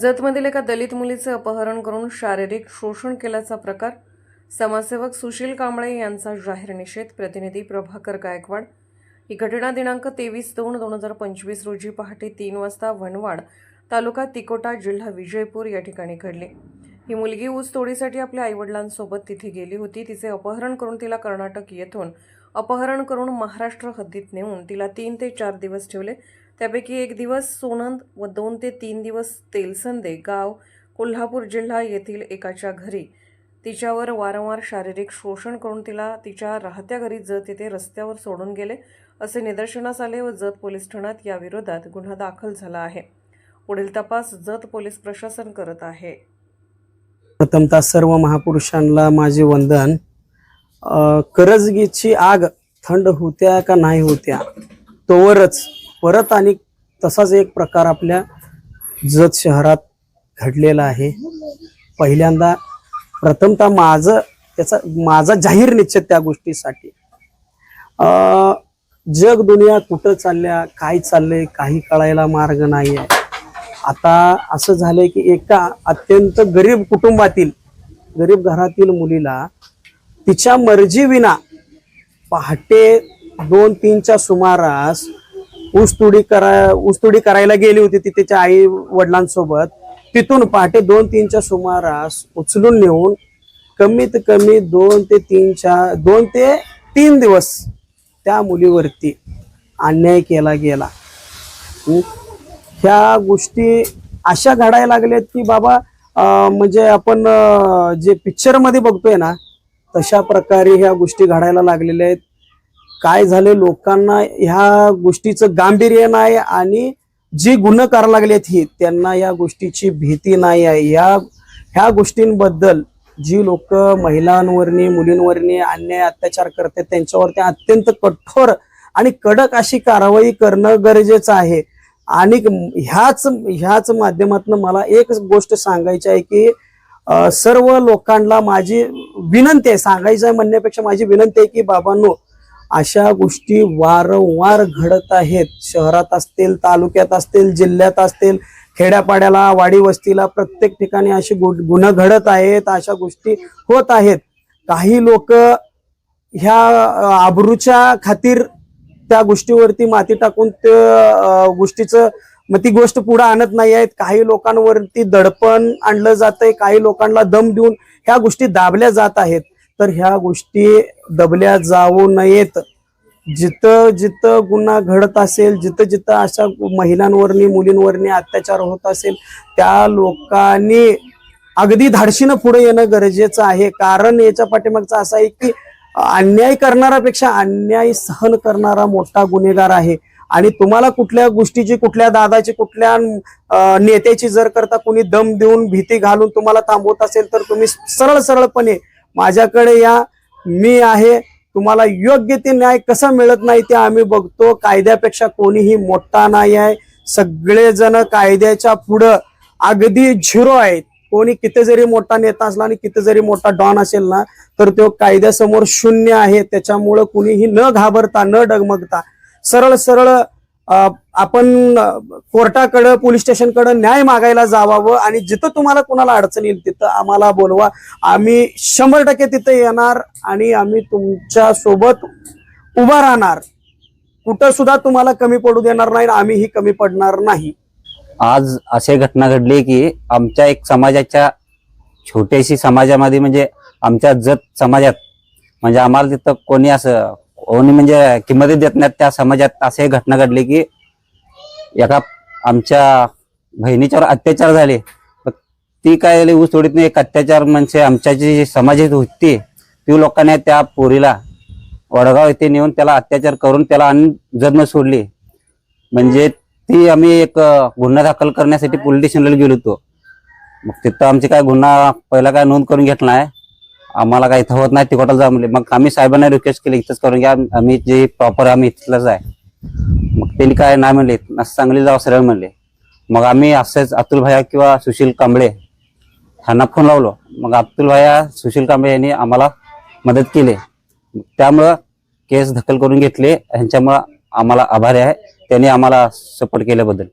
जतमधील एका दलित मुलीचे अपहरण करून शारीरिक शोषण केल्याचा प्रकार समाजसेवक सुशील कांबळे यांचा जाहीर निषेध प्रतिनिधी प्रभाकर गायकवाड. ही घटना दिनांक तेवीस दोन दोन हजार पंचवीस रोजी पहाटे तीन वाजता वनवाड तालुका तिकोटा जिल्हा विजयपूर या ठिकाणी घडली. ही मुलगी ऊस तोडीसाठी आपल्या आईवडिलांसोबत तिथे गेली होती. तिचे अपहरण करून तिला कर्नाटक येथून अपहरण करून महाराष्ट्र हद्दीत नेऊन तिला तीन ते चार दिवस ठेवले. त्यापैकी एक दिवस सोनंद व दोन ते तीन दिवस तेलसंदे गाव कोल्हापूर जिल्हा येथील एकाच्या घरी. तिच्यावर वारंवार शारीरिक शोषण करून तिला तिच्या राहत्या घरी जत येथे रस्त्यावर सोडून गेले असे निदर्शनास आले व जत पोलीस ठाण्यात या विरोधात गुन्हा दाखल झाला आहे. पुढील तपास जत पोलीस प्रशासन करत आहे. प्रथमतः सर्व महापुरुषांना माझे वंदन. करजगीची आग थंड होत्या का नाही होत्या? तोवरच परत आणि तसाच एक प्रकार आपल्या जत शहरात घडलेला आहे. पहिल्यांदा प्रथमतः माझं त्याचा माझा जाहीर निश्चित त्या गोष्टीसाठी. जग दुनिया कुठं चालल्या काय चाललंय काही कळायला मार्ग नाही आहे आता असं झालंय की एका अत्यंत गरीब कुटुंबातील गरीब घरातील मुलीला तिच्या मर्जीविना पहाटे दोन तीनच्या सुमारास ऊसतोडी करा ऊसतोडी करायला गेली होती ती तिच्या आई वडिलांसोबत. तिथून पहाटे दोन तीनच्या सुमारास उचलून नेऊन कमीत कमी दोन ते तीनच्या दोन ते तीन दिवस त्या मुलीवरती अन्याय केला गेला. ह्या गोष्टी अशा घडायला लागल्यात की बाबा म्हणजे आपण जे पिक्चरमध्ये बघतोय ना तशा प्रकारे ह्या गोष्टी घडायला लागलेल्या आहेत. काय झाले लोकांना ह्या गोष्टीचं गांभीर्य नाही आणि जी गुन्हे करायला लागलेत ही त्यांना या गोष्टीची भीती नाही आहे. या ह्या गोष्टींबद्दल जी लोक महिलांवरनी मुलींवरनी अन्याय अत्याचार करतात त्यांच्यावरती अत्यंत कठोर आणि कडक अशी कारवाई करणं गरजेचं आहे. आणि ह्याच ह्याच माध्यमातून मला एक गोष्ट सांगायची आहे की सर्व लोकांना माझी विनंती आहे सांगायचं आहे म्हणण्यापेक्षा माझी विनंती आहे की बाबांनो अशा गोष्टी वारंवार घडत आहेत. शहरात असतील तालुक्यात असतील जिल्ह्यात असतील खेड्यापाड्याला वाडी वस्तीला प्रत्येक ठिकाणी अशी गु- गुन्हे घडत आहेत अशा गोष्टी होत आहेत. काही लोक ह्या आबरूच्या खातीर त्या गोष्टीवरती माती टाकून ते गोष्टीचं मग ती गोष्ट पुढे आणत नाही आहेत. काही लोकांवरती दडपण आणलं जातंय काही लोकांना दम देऊन ह्या गोष्टी दाबल्या जात आहेत. तर ह्या गोष्टी दबल्या जाऊ नयेत. जिथं जिथं गुन्हा घडत असेल जिथं जिथं अशा महिलांवरनी मुलींवरनी अत्याचार होत असेल त्या लोकांनी अगदी धाडशीनं पुढे येणं गरजेचं आहे. कारण याच्या पाठीमागचं असं आहे की अन्याय करणारापेक्षा अन्याय सहन करणारा मोठा गुन्हेगार आहे. आणि तुम्हाला कुठल्या गोष्टीची कुठल्या दादाची कुठल्या नेत्याची जर करता कोणी दम देऊन भीती घालून तुम्हाला थांबवत असेल तर तुम्ही सरळ सरळपणे माझ्याकडे या मी आहे. तुम्हाला योग्य ते न्याय कसा मिळत नाही ते आम्ही बघतो. कायद्यापेक्षा कोणीही मोठा नाही आहे. सगळेजण कायद्याच्या पुढं अगदी झिरो आहेत. कोणी किती जरी मोठा नेता असला आणि किती जरी मोठा डॉन असेल ना तर तो कायद्यासमोर शून्य आहे. त्याच्यामुळं कुणीही न घाबरता न डगमगता सरळ सरळ आपण कोर्टाकडं पोलीस स्टेशनकडं न्याय मागायला जावावं आणि जिथं तुम्हाला कुणाला अडचण येईल तिथं आम्हाला बोलवा. आम्ही शंभर टक्के तिथं येणार आणि आम्ही तुमच्यासोबत उभा राहणार. कुठं सुद्धा तुम्हाला कमी पडू देणार नाही आणि आम्हीही कमी पडणार नाही. आज असे घटना घडली की आमच्या एक समाजाच्या छोट्याशी समाजामध्ये म्हणजे आमच्या जत समाजात म्हणजे आम्हाला तिथं कोणी असं कोणी म्हणजे किंमतच देत नाहीत त्या समाजात. असे घटना घडली की एका आमच्या बहिणीच्यावर अत्याचार झाले. ती काय झाली ऊस तोडीत एक अत्याचार म्हणजे आमच्या जी समाजात होती ती लोकांनी त्या पोरीला वडगाव येथे नेऊन त्याला अत्याचार करून त्याला आणि जन्म सोडली. म्हणजे ती आम्ही एक गुन्हा दाखल करण्यासाठी पोलीस स्टेशनला गेलो होतो. मग तिथं आमची काय गुन्हा पहिला काय नोंद करून घेतला आहे आम्हाला काही इथं होत नाही तिकोटाला जा म्हणले. मग आम्ही साहेबांना रिक्वेस्ट केली इथंच करून घ्या. आम्ही जे प्रॉपर आम्ही इथलंच आहे. मग त्यांनी काय नाही म्हणले सांगली चांगली जावं सरळ म्हणले. मग आम्ही असंच अतुल भाया किंवा सुशील कांबळे ह्यांना फोन लावलो. मग अतुल भाया सुशील कांबळे यांनी आम्हाला मदत केली. त्यामुळं केस दखल करून घेतले. ह्यांच्यामुळं आम्हाला आभारी आहे. त्यांनी आम्हाला सपोर्ट केल्याबद्दल.